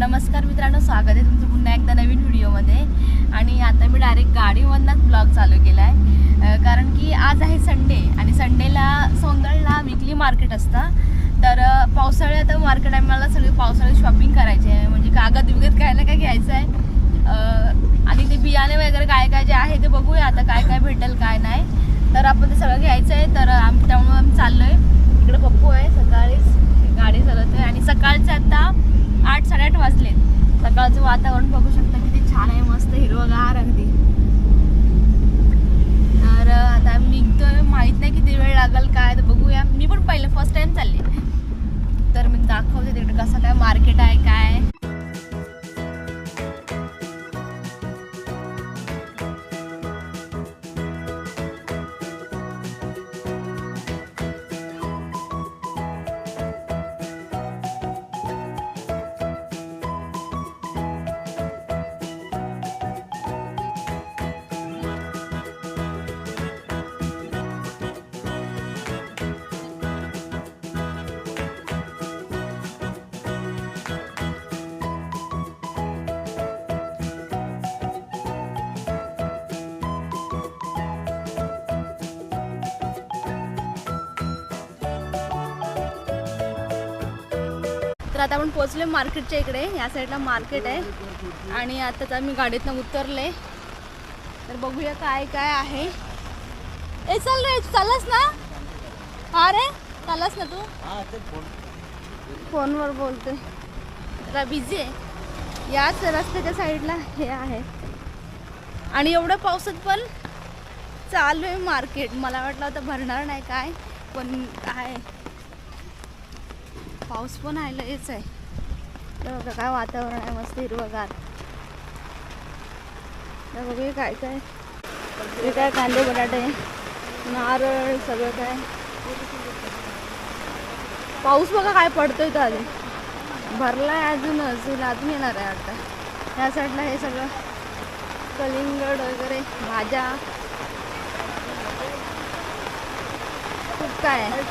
नमस्कार मित्रांनो स्वागत आहे तुमचं पुन्हा एकदा नवीन व्हिडिओमध्ये. आणि आता मी डायरेक्ट गाडीवरनंच ब्लॉग चालू केला आहे कारण की आज आहे संडे आणि संडेला सोंदळला विकली मार्केट असतं. तर पावसाळ्यात मार्केट आहे मला सगळी पावसाळ्यात शॉपिंग करायची. आहे म्हणजे कागद विगत काय ना काय घ्यायचं आहे आणि ते बियाणे वगैरे काय काय जे आहे ते बघूया आता काय काय भेटेल काय नाही. तर आपण ते सगळं घ्यायचं आहे तर आम त्यामुळे आम्ही चाललो आहे इकडे पप्पू आहे सकाळीच गाडी चालवतो आहे आणि सकाळचं आता आठ साडेआठ वाजले सकाळचं वातावरण बघू शकता किती छान आहे मस्त हिरवगार अगदी. तर आता निघतोय. माहीत नाही किती वेळ लागेल काय तर बघूया. मी पण पहिलं फर्स्ट टाइम चालले तर मी दाखवते तिकडे कसं काय मार्केट आहे काय तर आता आपण पोहोचलो मार्केटच्या इकडे. या साईडला मार्केट आहे. आणि आता आम्ही गाडीतनं उतरले. तर बघूया काय काय आहे. ए चल रे चाललास ना? हा रे चाललास ना तू? फोनवर बोलते जरा बिझी आहे. याच रस्त्याच्या साईडला हे आहे. आणि एवढ्या पावसात पण चालू आहे मार्केट. मला वाटलं आता भरणार नाही काय पण आहे पाऊस पण आहे हेच आहे. तर बघा काय वातावरण आहे मस्त हिरवगार तर बघूया काय काय. हे काय कांदे बटाटे नारळ सगळं काय. पाऊस बघा काय पडतोय तर अजून. भरलाय अजूनच अजून येणार आहे आता. ह्या साईडला हे सगळं कलिंगड वगैरे भाज्या. खूप काय आहे.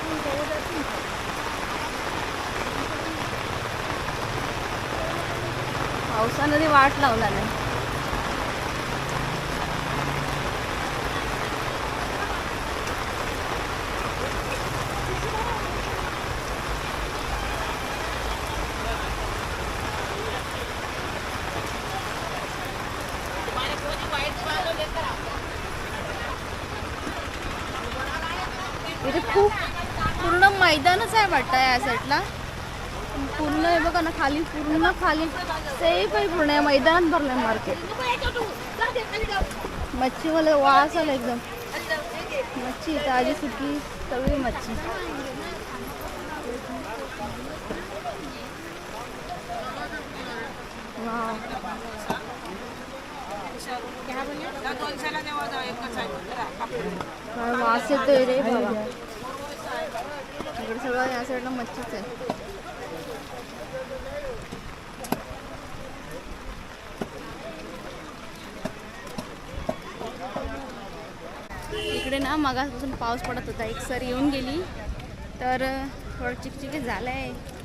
पावसानं वाट लावला नाही. इथे खूप पूर्ण मैदानच आहे वाटतं या साईडला पूर्ण आहे बघा ना खाली पूर्ण खाली. सेफ आहे पूर्ण या मैदानात भरलंय मार्केट. मच्छी मला वास आला एकदम. मच्छी ताजी सुकी सगळी मच्छी. वास येतोय रे बाबा. इकडे सगळं या साईडला मच्छीच आहे. ना मगासपासून पाऊस पडत होता. एक सर येऊन गेली. तर थोडं चिकचिकी झालं आहे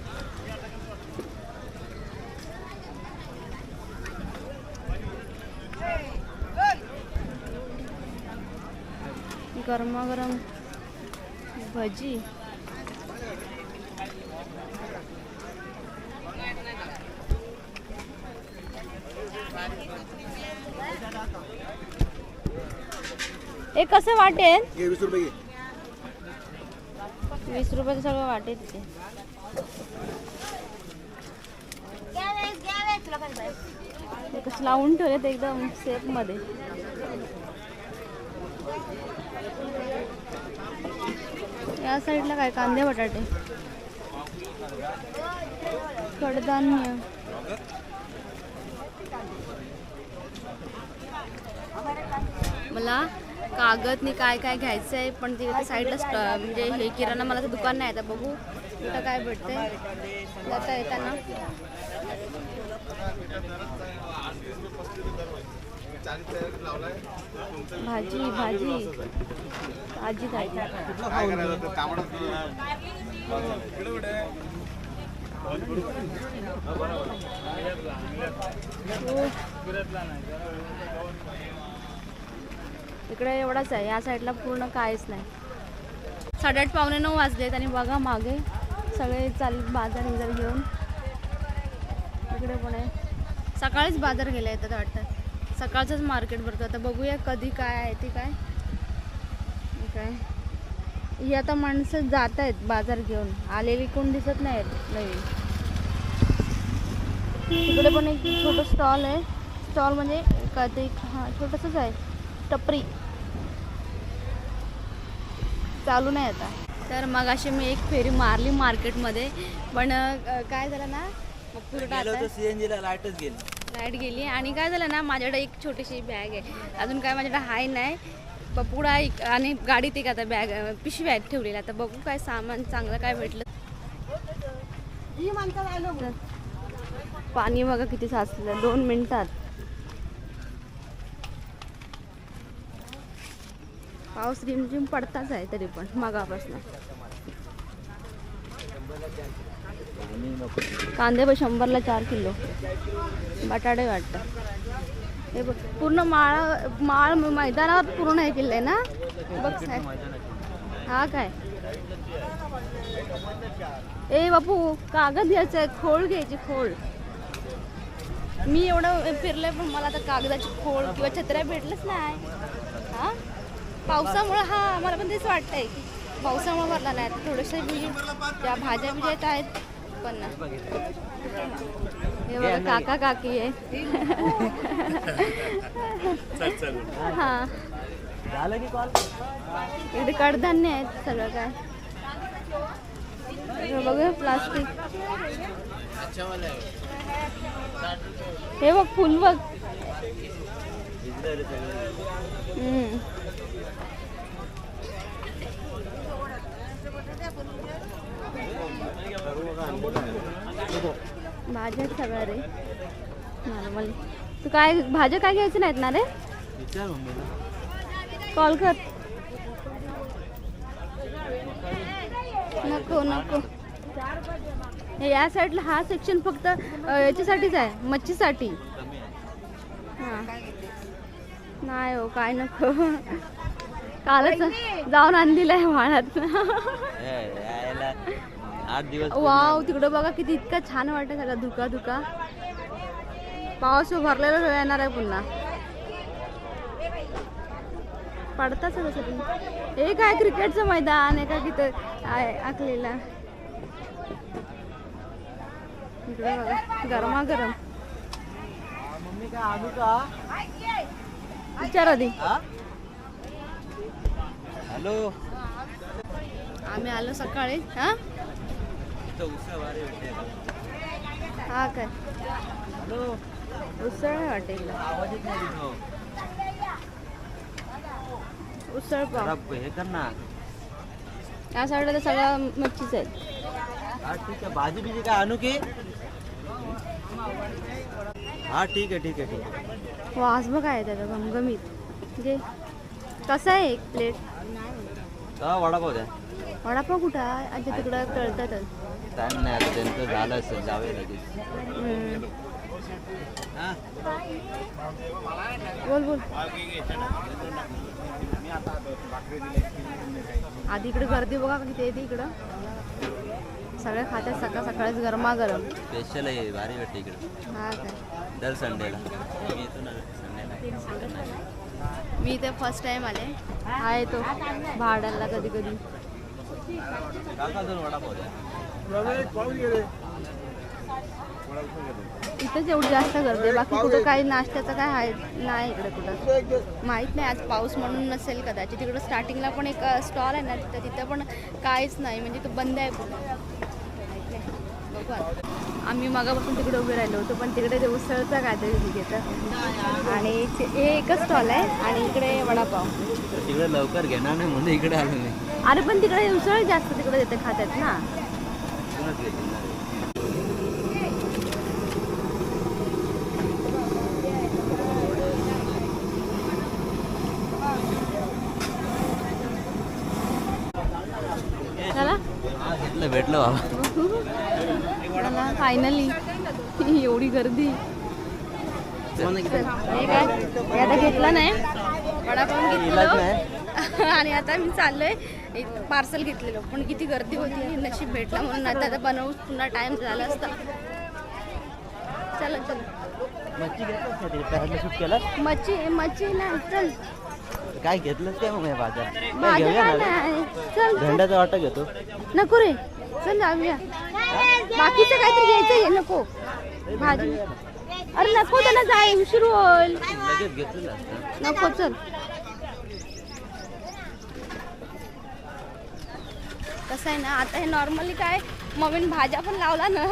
गरमागरम भजी. हे कसं वाटेल? वीस रुपये घे. वीस रुपयाचं सगळं वाटेल ते. ते कसं लावून ठेवलेत एकदम सेफमध्ये या साईडला काय कांदे बटाटे? कडधान्य. मला कागदनी काय काय घ्यायचं आहे पण ते साईडला म्हणजे हे किराणा मला दुकान नाही आता बघू कुठं काय भेटतंय. जाता येताना. भाजी भाजी. भाजी ताजी काय करायचं तर कामाला हो. इकडे एवढाच आहे. या साईडला पूर्ण काहीच नाही. साडेआठ पावणे नऊ वाजलेत आणि बघा मागे सगळे चाल बाजार वगैरे घेऊन इकडे पण आहे. सकाळीच बाजार गेले येतात वाटतं. सकाळचंच मार्केट भरतं. आता बघूया कधी काय आहे ते काय. काय? ही आता माणसं जात आहेत बाजार घेऊन. आलेली कोण दिसत नाही नवीन तिकडे पण एक छोटं स्टॉल आहे. स्टॉल म्हणजे कधी हां छोटंसंच आहे. टपरी. चालू नाही आता. तर मग अशी मी एक फेरी मारली मार्केटमध्ये. पण अं, काय झालं ना मग पुरं गेलो आता तर सीएनजी ला लाईटच गेली. लाइट गेली. आणि काय झालं ना माझ्याकडे एक छोटीशी बॅग आहे. अजून काय माझ्याकडे हाय नाही. पपुडा एक आणि गाडीत एक आता बॅग पिशवी आहेत ठेवलेली आता बघू काय सामान चांगलं काय भेटलं. तर पाणी बघा किती साचलं. दोन मिनिटात. पाऊस रिमझिम पडताच आहे तरी पण मगापासून. कांदे पण शंभरला चार किलो. बटाटे वाटतं. हे बघ पूर्ण माळा माळ मैदानावर पूर्ण हे केलंय ना? बघ साहेब. हा काय? ए बापू कागद घ्यायचं आहे खोळ घ्यायची खोळ. मी एवढं फिरलंय पण मला आता कागदाची खोळ किंवा छत्र्या भेटलंच नाही. पावसामुळं हा मला पण तेच वाटतंय की पावसामुळं भरला नाही. आता थोडेसे बी त्या भाज्या बिज्या येत आहेत पण हे बघा काका काकी आहे. हा. इकडे कडधान्य आहेत सगळं काय. बघ प्लास्टिक. हे बघ फुल बघ. हम्म. भाज्या सगळ्या रे. नॉर्मल तू काय भाज्या काय घ्यायच्या नाहीत ना रे? कॉल कर. नको नको. या साईडला हा सेक्शन फक्त याच्यासाठीच आहे मच्छीसाठी. नाही हो काय नको. कालच जाऊन आणलेलं हे, आठ दिवस वाव तिकडं बघा किती इतका छान वाटत सगळं धुका धुका. पाऊस भरलेला येणार आहे पुन्हा. पडताच आहे तसं पण. हे काय क्रिकेटचं मैदान आहे का तिथं आहे आखलेला. इकडे बघा गरमागरम. मम्मी काय आणू का? विचार आधी. हा? हॅलो. आम्ही आलो सकाळी हा? हा काय? हॅलो. उसळ तिथं. उसळ पाव हे कर ना. या साईडला तर सगळं मच्छीच आहेत. हा ठीक आहे. भाजी बिजी काय आणू की? हा ठीक आहे ठीक आहे ठीक आहे. वास बघ आहे त्याचा घमघमीत. घे. कसं आहे एक प्लेट वडापाव द्या. वडापाव कुठं आहे? अच्छा तिकडं तळतातच टाइम नाही आता त्यांचं झालं असेल जावे लगेच. हम्म. हा बोल बोल. आधी इकडे गर्दी बघा किती येते इकडं. सगळ्या खात्यात सकाळ सकाळीच गरमागरम. स्पेशल आहे भारी भेटते इकडे. हा काय? दर संडेला मी येतो ना संडेला मी इथे फर्स्ट टाइम आले. हा येतो भाड्याला कधी कधी. इथेच एवढी जास्त गर्दी बाकी कुठं काही नाश्त्याचं काय आहे? नाही इकडे कुठं. माहीत नाही आज पाऊस म्हणून नसेल कदाचित. तिकडं स्टार्टिंगला पण एक स्टॉल आहे ना तिथं तिथं पण काहीच नाही. म्हणजे तो बंद आहे पूर्ण. माहीत नाही. बघू आता. आम्ही मगापासून तिकडे उभे राहिलो होतो पण तिकडे ते उसळचं काहीतरी घेतं. आणि हे एकच स्टॉल आहे आणि इकडे वडापाव. तिकडे लवकर घेणार नाही म्हणून इकडे आलो मी अरे पण तिकडे उसळ जास्त तिकडे देते खात्यात ना. भेटलं बाबा. फायनली एवढी गर्दी. काय? आता घेतलं नाही. वडापाव घेतलेलो आणि आता मी चाललोय. पार्सल घेतलेलं. पण किती गर्दी होती नशीब भेटला म्हणून. आता आता बनवून पुन्हा टाइम झाला असता. चला चल. मच्छी घेतलं शूट केलं? मच्छी नाही. चल. काय घेतलंच काय मग बाजार घेऊया ना. झेंड्याचा वाटा घेतो. नको रे. चल जाऊया. बाकीचं काहीतरी घ्यायचं आहे नको. भाजी. अरे नको त्यांना जाय उशीर होईल. नको चल. कसं आहे ना आता हे नॉर्मली काय मम्मीने भाज्या पण लावला ना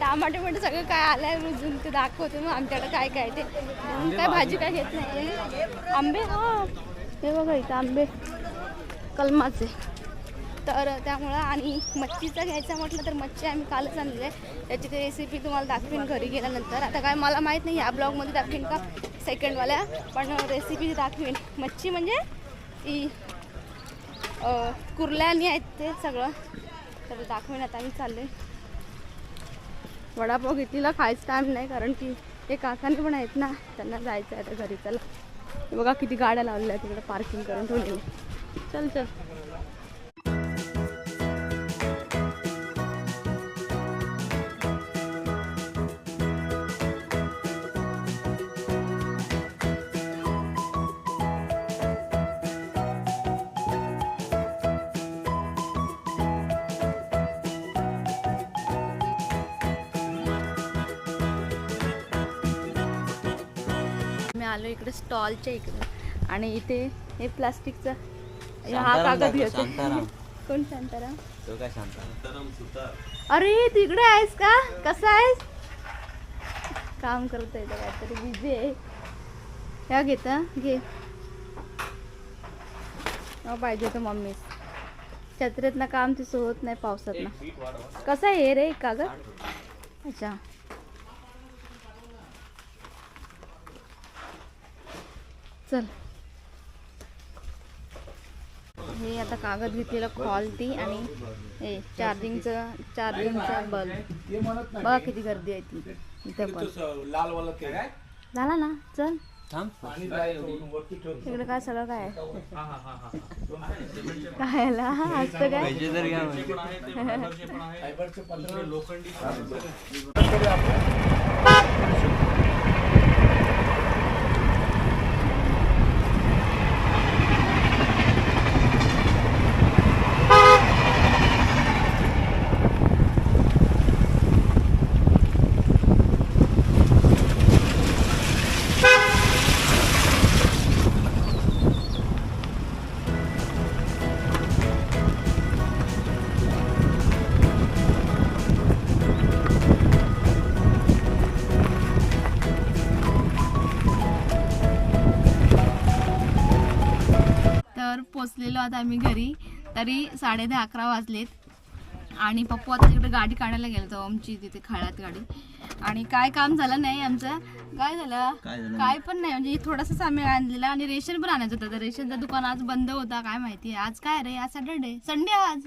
टमाटे म्हणजे सगळं काय आलंय रुजून ते दाखवते मग आमच्याकडे काय काय ते. काय भाजी काय घेत नाही आंबे? हा. हे बघा इथं आंबे. कलमाचे. तर त्यामुळं आणि मच्छीचं घ्यायचं म्हटलं तर मच्छी आम्ही कालच आणली आहे. त्याची ती रेसिपी तुम्हाला दाखवीन घरी गेल्यानंतर. आता काय मला माहीत नाही या ब्लॉगमध्ये दाखवीन का सेकंडवाल्या पण रेसिपी दाखवीन. मच्छी म्हणजे ती कुर्ल्यानी आहेत ते सगळं. तर दाखवीन आता आम्ही चालले वडापाव घेतलेला खायचं टाईम नाही कारण की ते काकांनी पण आहेत ना त्यांना जायचं आहे आता घरी. चला. बघा किती गाड्या लावलेल्या आहेत तिकडे पार्किंग करून ठेवलेली. चल चल. आलो इकडे स्टॉलच्या इकडे. आणि इथे हे प्लास्टिकचं हे कागद घेतो. कोण शांताराम? तो काय अरे तिकडे आहेस का? कसा आहेस? काम करत आहे काहीतरी बिझी आहे. ह्या घेता घे. हो पाहिजे तर मम्मीच. छत्रेतनं काम तिचं होत नाही पावसात ना कसं आहे हे रे कागद? अच्छा. चल. हे आता कागद घेतलेलं क्वालिटी आणि हे चार्जिंगचं चार्जिंगचं बल्ब बघा किती गर्दी आहे ती. इथे पण झाला ना? चल. थांब. इकडे काय सगळं काय आहे? काय असतं काय? पैसे आता आम्ही घरी. तरी साडे दहा अकरा वाजलेत. आणि पप्पू आता तिकडे गाडी काढायला गेलो होतो आमची तिथे खळ्यात गाडी. आणि काय काम झालं नाही आमचं. काय झालं? काय पण नाही. म्हणजे थोडंसंच आम्ही आणलेलं आणि रेशन पण आणायचं होतं. तर रेशनचं दुकान आज बंद होता. काय माहिती? आज काय रे? आज सॅटरडे. संडे आज.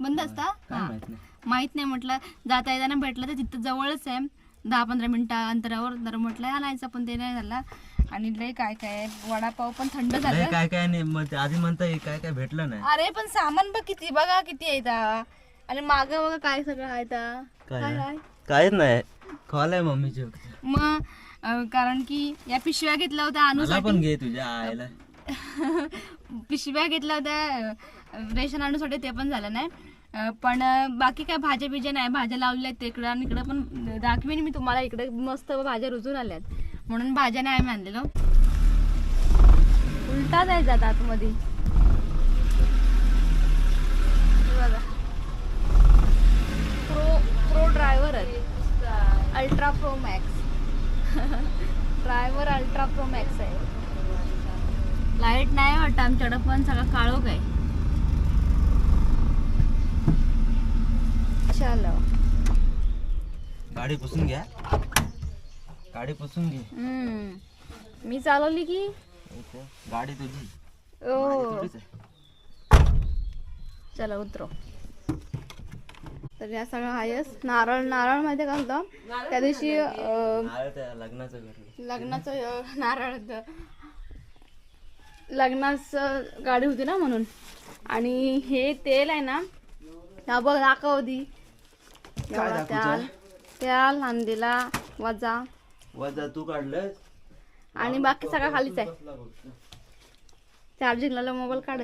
बंद असता? काय हा. माहीत नाही. माहीत नाही म्हटलं. जाता येताना भेटलं तर तिथं जवळच आहे. दहा पंधरा मिनिटं अंतरावर. तर म्हटलं आणायचं पण ते नाही झालं. आणि लय काय काय वडापाव पण थंड झालं. काय काय नाही मग ते आधी म्हणता हे काय काय भेटलं नाही. अरे पण सामान बघ किती बघा किती आहे इथं. आणि माग बघा काय सगळं आहे इथं. काय काहीच नाही. कॉल आहे मम्मीची मग अं, कारण की या पिशव्या घेतल्या होत्या मला पण घे तुझ्या आईला. पिशव्या घेतल्या होत्या अं, रेशन आणूसाठी ते पण झालं नाही. अं, पण अं, बाकी काय भाज्या बिज्या नाही. भाज्या लावल्या आहेत तिकडं आणि इकडं पण दाखवीन मी तुम्हाला. इकडे मस्त भाज्या रुजून आल्यात. म्हणून भाज्या नाही आम्ही आणलेलो. उलटा जायचा आतमध्ये. हे बघा. प्रो प्रो ड्रायव्हर आहे. Ultra pro max driver ultra pro max आहे. लाइट नाही वाटत आमच्याकडं पण सगळं काळोख आहे. चलो. गाडी पुसून घ्या. गाडी पुसून घे. हम्म. मी चालवली की? इथे. गाडी तुझी. ओ. थोडीच आहे. चला उतरो. तर या सगळं आहेच. नारळ नारळ माहिती का होतं त्या दिवशी अं, नारळ त्या लग्नाचं लग्नाचं अं, नारळ होतं. लग्नाचं गाडी होती ना म्हणून. आणि हे तेल आहे ना हा बघ दाखवती एवढा त्याल. त्याल नांदीला वजा. वजा तू काढलं आणि बाकी सगळं खालीच आहे. चार्जिंगला मोबाईल काढ.